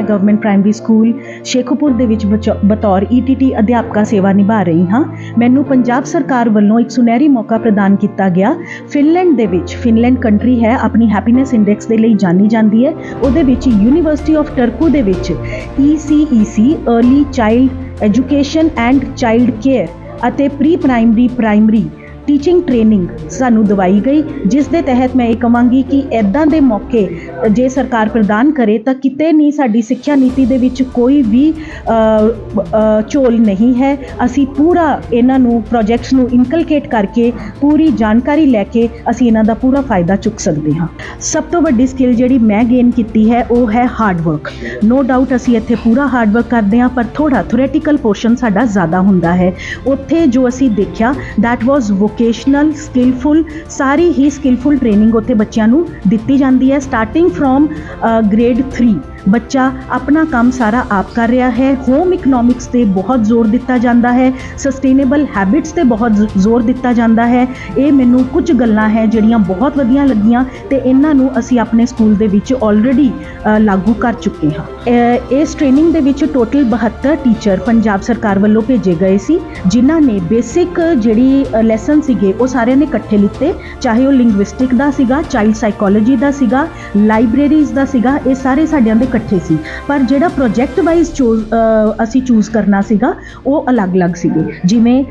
ਮੈਂ government primary school Shekhupur ਦੇ ਵਿੱਚ ਬਚੋ- ਬਤੌਰ ਈਟੀਟੀ ਅਧਿਆਪਕਾ ਸੇਵਾ ਨਿਭਾ ਰਹੀ ਹਾਂ। ਮੈਨੂੰ ਪੰਜਾਬ ਸਰਕਾਰ ਵੱਲੋਂ ਇੱਕ ਸੁਨਹਿਰੀ ਮੌਕਾ ਪ੍ਰਦਾਨ ਕੀਤਾ ਗਿਆ। ਫਿਨਲੈਂਡ ਦੇ ਵਿੱਚ ਫਿਨਲੈਂਡ ਕੰਟਰੀ ਹੈ, ਆਪਣੀ ਹੈਪੀਨੈਸ ਇੰਡੈਕਸ ਦੇ ਲਈ ਜਾਣੀ ਜਾਂਦੀ ਹੈ। ਉਹਦੇ ਵਿੱਚ ਯੂਨੀਵਰਸਿਟੀ ਆਫ ਟਰਕੂ ਦੇ ਵਿੱਚ E ECEC early child education and child care ਅਤੇ pre primary primary teaching training ਸਾਨੂੰ ਦਵਾਈ ਗਈ, ਜਿਸ ਦੇ ਤਹਿਤ ਮੈਂ ਇਹ ਕਹਾਂਗੀ ਕਿ ਐਦਾਂ ਦੇ ਮੌਕੇ, ਜੇ ਸਰਕਾਰ ਪ੍ਰਦਾਨ ਕਰੇ ਤਾਂ ਕਿਤੇ ਨਹੀਂ ਸਾਡੀ ਸਿੱਖਿਆ ਨੀਤੀ ਦੇ ਵਿੱਚ ਕੋਈ ਵੀ ਝੋਲ ਨਹੀਂ ਹੈ। ਅਸੀਂ ਪੂਰਾ ਇਹਨਾਂ ਨੂੰ ਪ੍ਰੋਜੈਕਟਸ ਨੂੰ ਇਨਕਲਕੇਟ ਕਰਕੇ ਪੂਰੀ ਜਾਣਕਾਰੀ ਲੈ ਕੇ ਅਸੀਂ ਇਹਨਾਂ ਦਾ ਪੂਰਾ ਫਾਇਦਾ ਚੁੱਕ ਸਕਦੇ ਹਾਂ। ਸਭ ਤੋਂ ਵੱਡੀ ਸਕਿੱਲ ਜਿਹੜੀ ਮੈਂ ਗੇਨ ਕੀਤੀ ਹੈ, ਉਹ ਹੈ ਹਾਰਡ ਵਰਕ ਨੋ ਡਾਊਟ ਅਸੀਂ ਇੱਥੇ ਪੂਰਾ ਹਾਰਡ ਵਰਕ ਕਰਦੇ ਹਾਂ, ਪਰ ਥੋੜਾ ਥਿਓਰੇਟੀਕਲ ਪੋਰਸ਼ਨ ਸਾਡਾ ਜ਼ਿਆਦਾ ਹੁੰਦਾ ਹੈ। ਉੱਥੇ ਜੋ ਅਸੀਂ ਦੇਖਿਆ, that was ਵੋਕੇਸ਼ਨਲ ਸਕਿੱਲਫੁਲ ਸਾਰੀ ਹੀ ਸਕਿੱਲਫੁਲ ਟ੍ਰੇਨਿੰਗ ਉੱਥੇ ਬੱਚਿਆਂ ਨੂੰ ਦਿੱਤੀ ਜਾਂਦੀ ਹੈ ਸਟਾਰਟਿੰਗ ਫਰੋਮ ਗ੍ਰੇਡ 3 ਬੱਚਾ ਆਪਣਾ ਕੰਮ ਸਾਰਾ ਆਪ ਕਰ ਰਿਹਾ ਹੈ। ਹੋਮ ਇਕਨੋਮਿਕਸ ਤੇ ਬਹੁਤ ਜ਼ੋਰ ਦਿੱਤਾ ਜਾਂਦਾ ਹੈ। ਸਸਟੇਨੇਬਲ ਹੈਬਿਟਸ ਤੇ ਬਹੁਤ ਜ਼- ਜ਼ੋਰ ਦਿੱਤਾ ਜਾਂਦਾ ਹੈ। ਇਹ ਮੈਨੂੰ ਕੁਝ ਗੱਲਾਂ ਹੈ ਜਿਹੜੀਆਂ ਬਹੁਤ ਵਧੀਆ ਲੱਗੀਆਂ ਤੇ ਇਹਨਾਂ ਨੂੰ ਅਸੀਂ ਆਪਣੇ ਸਕੂਲ ਦੇ ਵਿੱਚ ਆਲਰੇਡੀ ਲਾਗੂ ਕਰ ਚੁੱਕੇ ਹਾਂ। ਇਸ ਟ੍ਰੇਨਿੰਗ ਦੇ ਵਿੱਚ ਟੋਟਲ 72 ਟੀਚਰ ਪੰਜਾਬ ਸਰਕਾਰ ਵੱਲੋਂ ਭੇਜੇ ਗਏ ਸੀ, ਜਿਨ੍ਹਾਂ ਨੇ ਬੇਸਿਕ ਜਿਹੜੀ ਲੈਸਨ ਸੀਗੇ, ਉਹ ਸਾਰਿਆਂ ਨੇ ਇਕੱਠੇ ਲਿੱਤੇ। ਚਾਹੇ ਉਹ ਲਿੰਗੁਇਸਟਿਕ ਦਾ ਸੀਗਾ ਚਾਈਲਡ ਸਾਈਕੋਲੋਜੀ ਦਾ ਸੀਗਾ ਲਾਇਬ੍ਰੇਰੀਜ਼ ਦਾ ਸੀਗਾ, ਇਹ ਸਾਰੇ ਸਾਡਿਆਂ ਦੇ ਇਕੱਠੇ ਸੀ। ਪਰ ਜਿਹੜਾ ਪ੍ਰੋਜੈਕਟ ਵਾਈਜ਼ ਚੂਜ਼ ਅਸੀਂ ਚੂਜ਼ ਕਰਨਾ ਸੀਗਾ, ਉਹ ਅਲੱਗ-ਅਲੱਗ ਸੀਗੇ। ਜਿਵੇਂ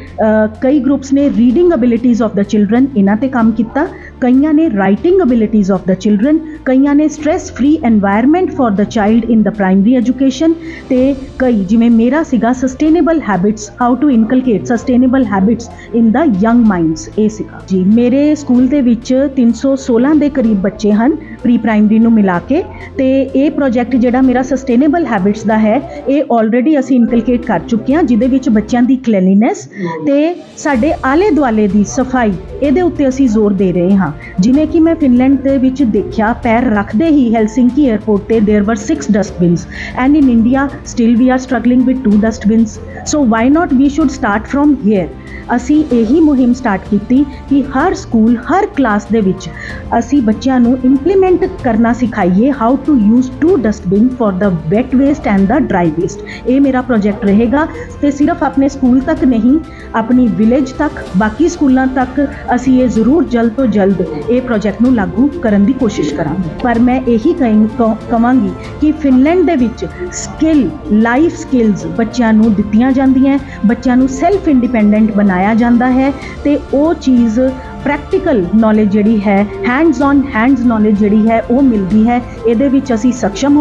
ਕਈ ਗਰੁੱਪਸ ਨੇ reading abilities of the children ਇਹਨਾਂ ਤੇ ਕੰਮ ਕੀਤਾ, ਕਈਆਂ ਨੇ writing abilities of the children ਕਈਆਂ ਨੇ stress free environment for the child in the primary education ਤੇ ਕਈ, ਜਿਵੇਂ ਮੇਰਾ ਸੀਗਾ sustainable habits how to inculcate sustainable habits in the young minds ਇਹ ਸੀਗਾ। ਜੀ, ਮੇਰੇ ਸਕੂਲ ਦੇ ਵਿੱਚ 316 ਦੇ ਕਰੀਬ ਬੱਚੇ ਹਨ ਪ੍ਰੀ ਪ੍ਰਾਇਮਰੀ ਨੂੰ ਮਿਲਾ ਕੇ ਤੇ ਇਹ ਪ੍ਰੋਜੈਕਟ ਪ੍ਰੋਜੈਕਟ ਜਿਹੜਾ ਮੇਰਾ ਸਸਟੇਨੇਬਲ ਹੈਬਿਟਸ ਦਾ ਹੈ ਇਹ ਆਲਰੇਡੀ ਅਸੀਂ ਇਨਕਲਕੇਟ ਕਰ ਚੁੱਕੇ ਹਾਂ ਜਿਹਦੇ ਵਿੱਚ ਬੱਚਿਆਂ ਦੀ ਕਲੀਨੈਸ ਤੇ ਸਾਡੇ ਆਲੇ ਦੁਆਲੇ ਦੀ ਸਫ਼ਾਈ ਇਹਦੇ ਉੱਤੇ ਅਸੀਂ ਜ਼ੋਰ ਦੇ ਰਹੇ ਹਾਂ। ਜਿਵੇਂ ਕਿ ਮੈਂ ਫਿਨਲੈਂਡ ਦੇ ਵਿੱਚ ਦੇਖਿਆ ਪੈਰ ਰੱਖਦੇ ਹੀ ਹੈਲਸਿੰਕੀ 에ਅਰਪੋਰਟ ਤੇ there were 6 dustbins and in India still we are struggling with 2 dustbins so why not we should start from here ਅਸੀਂ ਇਹੀ ਮੁਹਿੰਮ ਸਟਾਰਟ ਕੀਤੀ ਕਿ ਹਰ ਸਕੂਲ ਹਰ ਕਲਾਸ ਦੇ ਵਿੱਚ ਅਸੀਂ ਬੱਚਿਆਂ ਨੂੰ ਇੰਪਲੀਮੈਂਟ ਕਰਨਾ ਸਿਖਾਈਏ how to use 2 dust dustbin for the wet waste and the dry waste ਇਹ ਮੇਰਾ ਪ੍ਰੋਜੈਕਟ ਰਹੇਗਾ ਤੇ ਸਿਰਫ ਆਪਣੇ ਸਕੂਲ ਤੱਕ ਨਹੀਂ, ਆਪਣੀ ਵਿਲੇਜ ਤੱਕ, ਬਾਕੀ ਸਕੂਲਾਂ ਤੱਕ ਅਸੀਂ ਇਹ ਜ਼ਰੂਰ ਜਲਦ ਤੋਂ ਜਲਦ ਇਹ ਪ੍ਰੋਜੈਕਟ ਨੂੰ ਲਾਗੂ ਕਰਨ ਦੀ ਕੋਸ਼ਿਸ਼ ਕਰਾਂਗੇ। ਪਰ ਮੈਂ ਇਹੀ ਕਹਾਂਗੀ ਕਿ ਫਿਨਲੈਂਡ ਦੇ ਵਿੱਚ ਸਕਿੱਲ ਲਾਈਫ ਸਕਿੱਲਸ ਬੱਚਿਆਂ ਨੂੰ ਦਿੱਤੀਆਂ ਜਾਂਦੀਆਂ ਬੱਚਿਆਂ ਨੂੰ ਸੈਲਫ ਇੰਡੀਪੈਂਡੈਂਟ ਬਣਾਇਆ ਜਾਂਦਾ ਹੈ ਤੇ ਉਹ ਚੀਜ਼ ਪ੍ਰੈਕਟੀਕਲ ਨੌਲੇਜ ਜਿਹੜੀ ਹੈ ਹੈਂਡਸ ਔਨ ਹੈਂਡਸ ਨੌਲੇਜ ਜਿਹੜੀ ਹੈ, ਉਹ ਮਿਲਦੀ ਹੈ, ਇਹਦੇ ਵਿੱਚ ਅਸੀਂ ਸક્ષਮ